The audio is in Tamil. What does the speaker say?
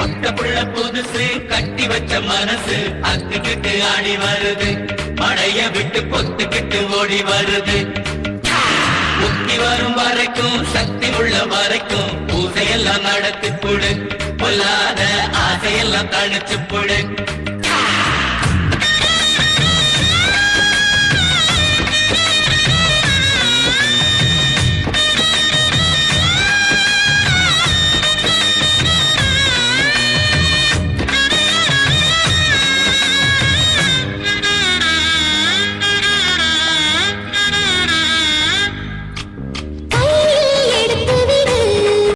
பொட்ட புள்ள புதுசு கட்டி வச்ச மனசு அத்துக்கிட்டு ஆடி வருது. படைய விட்டு பொத்துக்கிட்டு ஓடி வருது. முக்தி வரும் வரைக்கும் சக்தி உள்ள வரைக்கும் பூசையெல்லாம் நடத்தி புடு. பொல்லாத ஆசையெல்லாம் தணிச்சு புடு.